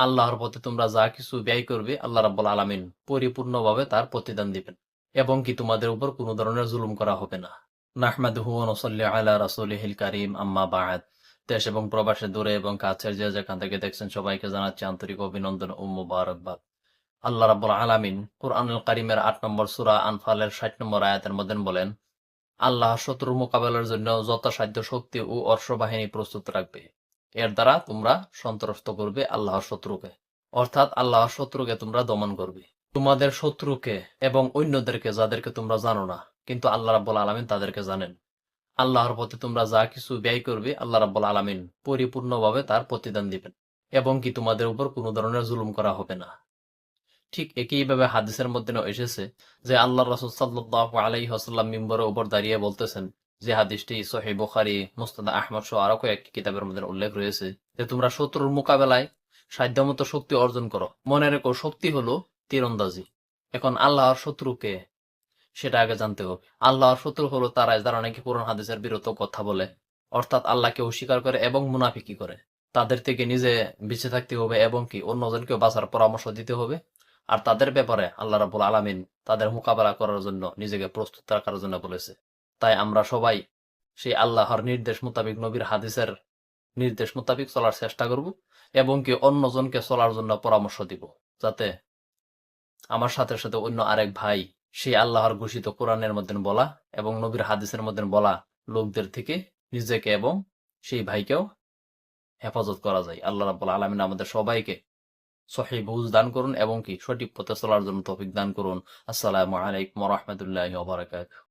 আল্লাহর পথে তোমরা যা কিছু ব্যয় করবে, আল্লাহ রাব্বুল আলামিন পরিপূর্ণভাবে তার প্রতিদান দিবেন। এবং কি তোমাদের উপর কোনো ধরনের জুলুম করা হবে না। নাহমাদুহু ওয়া নুসাল্লি আলা রাসূলিহিল কারীম, আম্মা বা'দ। দেশ এবং প্রবাসে দূরে এবং কাছের যে যেখান থেকে দেখছেন সবাইকে জানাচ্ছি আন্তরিক অভিনন্দন ও মুবারকবাদ। আল্লাহ রাব্বুল আলামিন কুরআনুল কারীমের আট নম্বর সুরা আনফালের ষাট নম্বর আয়াতের মধ্যে বলেন, আল্লাহ শত্রুর মোকাবেলার জন্য যথাসাধ্য শক্তি ও অর্শ বাহিনী প্রস্তুত রাখবে। এর দ্বারা তোমরা সন্ত্রস্ত করবে আল্লাহর শত্রুকে। অর্থাৎ আল্লাহর শত্রুকে তোমরা দমন করবে। তোমাদের শত্রুকে এবং অন্যদেরকে যাদেরকে তোমরা জানো না, কিন্তু আল্লাহ রাব্বুল আলামিন তাদেরকে জানেন। আল্লাহর পথে তোমরা যা কিছু ব্যয় করবে আল্লাহ রাব্বুল আলামিন পরিপূর্ণভাবে তার প্রতিদান দিবেন, এবং কি তোমাদের উপর কোনো ধরনের জুলুম করা হবে না। ঠিক একইভাবে হাদিসের মধ্যে এসেছে যে আল্লাহ রসুল সাল্লাহ আলাইহি হাসাল্লাম মিম্বরের উপর দাঁড়িয়ে বলতেছেন যে হাদিসটি সহি বুখারি, মুস্তাদ আহমদ সহ আরও কয়েকটি কিতাবের মধ্যে উল্লেখ রয়েছে যে তোমরা শত্রুর মোকাবেলায় সাধ্যমতো শক্তি অর্জন করো। মনে রেখো, শক্তি হলো তীরন্দাজি। এখন আল্লাহর শত্রুকে সেটা আগে জানতে হবে। আল্লাহর শত্রু হলো তারা, যারা নাকি পুরান হাদিসের বিরত কথা বলে। অর্থাৎ আল্লাহকে অস্বীকার করে এবং মুনাফিকি করে। তাদের থেকে নিজে বেঁচে থাকতে হবে এবং কি অন্যজনকেও বাঁচার পরামর্শ দিতে হবে। আর তাদের ব্যাপারে আল্লাহ রাবুল আলামিন তাদের মোকাবেলা করার জন্য নিজেকে প্রস্তুত রাখার জন্য বলেছে। তাই আমরা সবাই সেই আল্লাহর নির্দেশ মোতাবিক নবীর হাদিসের নির্দেশ মোতাবিক চলার চেষ্টা করব এবং কি অন্যজনকে চলার জন্য পরামর্শ দিব, যাতে আমার সাথে সাথে অন্য আরেক ভাই সেই আল্লাহর ঘোষিত কোরআনের মধ্যে বলা এবং নবীর হাদিসের মধ্যে বলা লোকদের থেকে নিজেকে এবং সেই ভাইকেও হেফাজত করা যায়। আল্লাহ রাবুল আলমিন আমাদের সবাইকে সহি বুঝ দান করুন এবং কি সঠিক পথে চলার জন্য তৌফিক দান করুন। আসসালামু আলাইকুম রহমতুল্লাহ বারাকাত